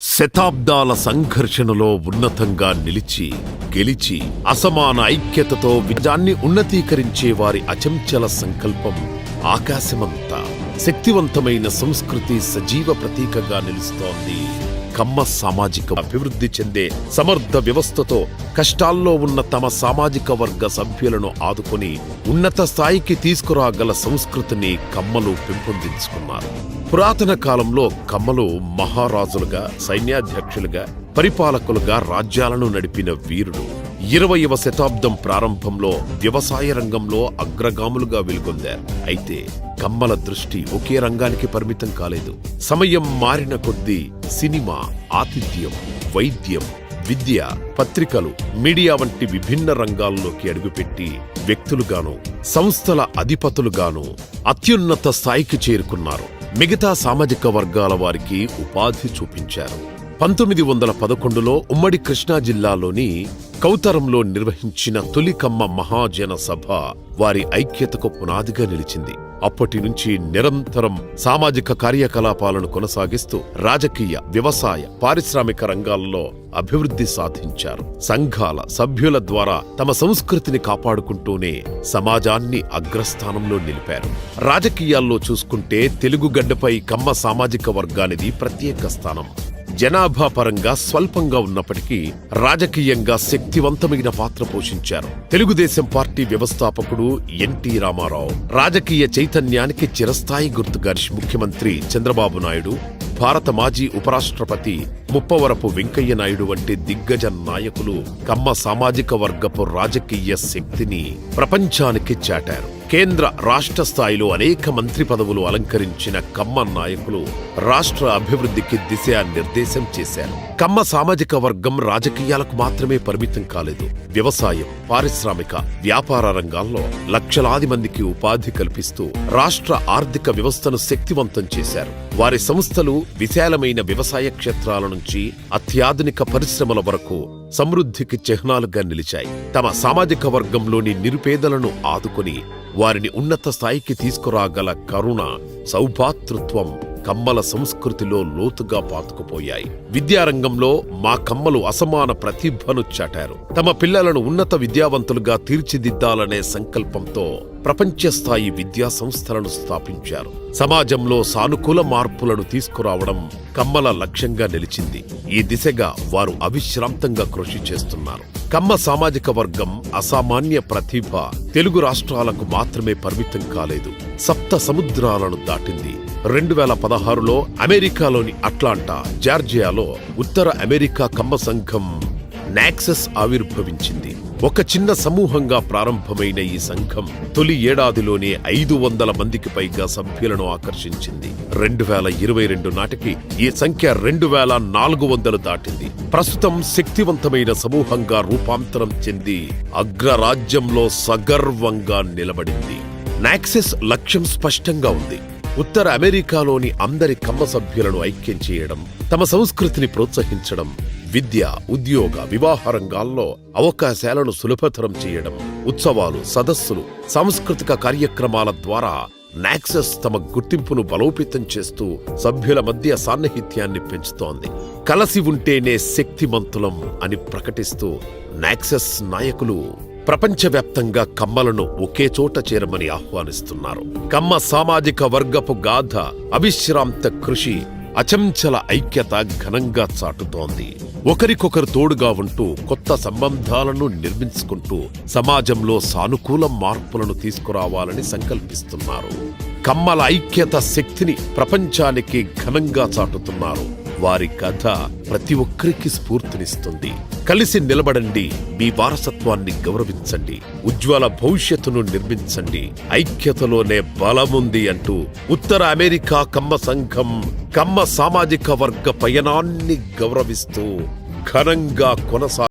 శతాబ్దాల సంఘర్షణలో ఉన్నతంగా నిలిచి గెలిచి అసమాన ఐక్యతతో విజాన్ని ఉన్నతీకరించే వారి అచంచల సంకల్పం ఆకాశమంతా శక్తివంతమైన సంస్కృతి సజీవ ప్రతీకగా నిలుస్తోంది. కమ్మ సామాజిక అభివృద్ధి చెందే సమర్థ వ్యవస్థతో కష్టాల్లో ఉన్న తమ సామాజిక వర్గ సభ్యులను ఆదుకుని ఉన్నత స్థాయికి తీసుకురాగల సంస్కృతిని కమ్మలు పెంపొందించుకున్నారు. పురాతన కాలంలో కమ్మలు మహారాజులుగా సైన్యాధ్యక్షులుగా పరిపాలకులుగా రాజ్యాలను నడిపిన వీరుడు ఇరవయవ శతాబ్దం ప్రారంభంలో వ్యవసాయ రంగంలో అగ్రగాములుగా వెలుగొందారు. అయితే కమ్మల దృష్టి ఒకే రంగానికి పరిమితం కాలేదు. సమయం మారిన కొద్దీ సినిమా ఆతిథ్యం వైద్యం విద్య పత్రికలు మీడియా వంటి విభిన్న రంగాల్లోకి అడుగుపెట్టి వ్యక్తులుగాను సంస్థల అధిపతులుగాను అత్యున్నత స్థాయికి చేరుకున్నారు. మిగతా సామాజిక వర్గాల వారికి ఉపాధి చూపించారు. పంతొమ్మిది వందల పదకొండులో ఉమ్మడి కృష్ణా జిల్లాలోని కౌతరంలో నిర్వహించిన తొలికమ్మ మహాజన సభ వారి ఐక్యతకు పునాదిగా నిలిచింది. అప్పటి నుంచి నిరంతరం సామాజిక కార్యకలాపాలను కొనసాగిస్తూ రాజకీయ వ్యవసాయ పారిశ్రామిక రంగాల్లో అభివృద్ధి సాధించారు. సంఘాల సభ్యుల ద్వారా తమ సంస్కృతిని కాపాడుకుంటూనే సమాజాన్ని అగ్రస్థానంలో నిలిపారు. రాజకీయాల్లో చూసుకుంటే తెలుగు గడ్డపై కమ్మ సామాజిక వర్గానిది ప్రత్యేక స్థానం. జనాభా పరంగా స్వల్పంగా ఉన్నప్పటికీ రాజకీయంగా శక్తివంతమైన పాత్ర పోషించారు. తెలుగుదేశం పార్టీ వ్యవస్థాపకుడు ఎన్టీ రామారావు రాజకీయ చైతన్యానికి చిరస్థాయి గుర్తుగా ముఖ్యమంత్రి చంద్రబాబు నాయుడు భారత మాజీ ఉపరాష్ట్రపతి ముప్పవరపు వెంకయ్య నాయుడు వంటి దిగ్గజ నాయకులు కమ్మ సామాజిక వర్గపు రాజకీయ శక్తిని ప్రపంచానికి చాటారు. కేంద్ర రాష్ట్ర స్థాయిలో అనేక మంత్రి పదవులు అలంకరించిన కమ్మ నాయకులు రాష్ట్ర అభివృద్ధికి దిశ నిర్దేశం చేశారు. కమ్మ సామాజిక వర్గం రాజకీయాలకు మాత్రమే పరిమితం కాలేదు. వ్యవసాయం పారిశ్రామిక వ్యాపార రంగాల్లో లక్షలాది మందికి ఉపాధి కల్పిస్తూ రాష్ట్ర ఆర్థిక వ్యవస్థను శక్తివంతం చేశారు. వారి సంస్థలు విశాలమైన వ్యవసాయ క్షేత్రాల నుంచి అత్యాధునిక పరిశ్రమల వరకు సమృద్ధికి చిహ్నాలుగా నిలిచాయి. తమ సామాజిక వర్గంలోని నిరుపేదలను ఆదుకుని వారిని ఉన్నత స్థాయికి తీసుకురాగల కరుణ సౌభాతృత్వం కమ్మల సంస్కృతిలో లోతుగా పాతుకుపోయాయి. విద్యారంగంలో మా కమ్మలు అసమాన ప్రతిభను చాటారు. తమ పిల్లలను ఉన్నత విద్యావంతులుగా తీర్చిదిద్దాలనే సంకల్పంతో ప్రపంచస్థాయి విద్యా సంస్థలను స్థాపించారు. సమాజంలో సానుకూల మార్పులను తీసుకురావడం కమ్మల లక్ష్యంగా నిలిచింది. ఈ దిశగా వారు అవిశ్రాంతంగా కృషి చేస్తున్నారు. కమ్మ సామాజిక వర్గం అసామాన్య ప్రతిభ తెలుగు రాష్ట్రాలకు మాత్రమే పరిమితం కాలేదు. సప్త సముద్రాలను దాటింది. రెండు వేల పదహారులో అమెరికాలోని అట్లాంటా జార్జియాలో ఉత్తర అమెరికా కమ్మ సంఘం నాక్సెస్ ఆవిర్భవించింది. ఒక చిన్న సమూహంగా ప్రారంభమైన ఈ సంఘం తొలి ఏడాదిలోనే ఐదు వందల మందికి పైగా సభ్యులను ఆకర్షించింది. రెండు వేల ఇరవై రెండు నాటికి ఈ సంఖ్య రెండు వేల నాలుగు వందలు దాటింది. ప్రస్తుతం శక్తివంతమైన సమూహంగా రూపాంతరం చెంది అగ్రరాజ్యంలో సగర్వంగా నిలబడింది. నాక్సెస్ లక్ష్యం స్పష్టంగా ఉంది. ఉత్తర అమెరికాలోని అందరి కమ్మ సభ్యులను ఐక్యం చేయడం తమ సంస్కృతిని ప్రోత్సహించడం విద్య ఉద్యోగ వివాహ రంగాల్లో అవకాశాలను సులభతరం చేయడం ఉత్సవాలు సదస్సులు సాంస్కృతిక కార్యక్రమాల ద్వారా నాక్సెస్ తమ గుర్తింపును బలోపేతం చేస్తూ సభ్యుల మధ్య సాన్నిహిత్యాన్ని పెంచుతోంది. కలసి ఉంటేనే శక్తిమంతులం అని ప్రకటిస్తూ నాక్సెస్ నాయకులు ప్రపంచవ్యాప్తంగా కమ్మలను ఒకే చోట చేరమని ఆహ్వానిస్తున్నారు. కమ్మ సామాజిక వర్గపు గాథ అవిశ్రాంత కృషి అచంచల ఐక్యత ఘనంగా చాటుతోంది. ఒకరికొకరు తోడుగా ఉంటూ కొత్త సంబంధాలను నిర్మించుకుంటూ సమాజంలో సానుకూల మార్పులను తీసుకురావాలని సంకల్పిస్తున్నారు. కమ్మల ఐక్యత శక్తిని ప్రపంచానికి ఘనంగా చాటుతున్నారు. వారి కథ ప్రతి ఒక్కరికి స్ఫూర్తినిస్తుంది. కలిసి నిలబడండి మీ వారసత్వాన్ని గౌరవించండి ఉజ్వల భవిష్యత్తును నిర్మించండి ఐక్యతలోనే బలముంది అంటూ ఉత్తర అమెరికా కమ్మ సంఘం కమ్మ సామాజిక వర్గ పయనాన్ని గౌరవిస్తూ ఘనంగా కొనసాగి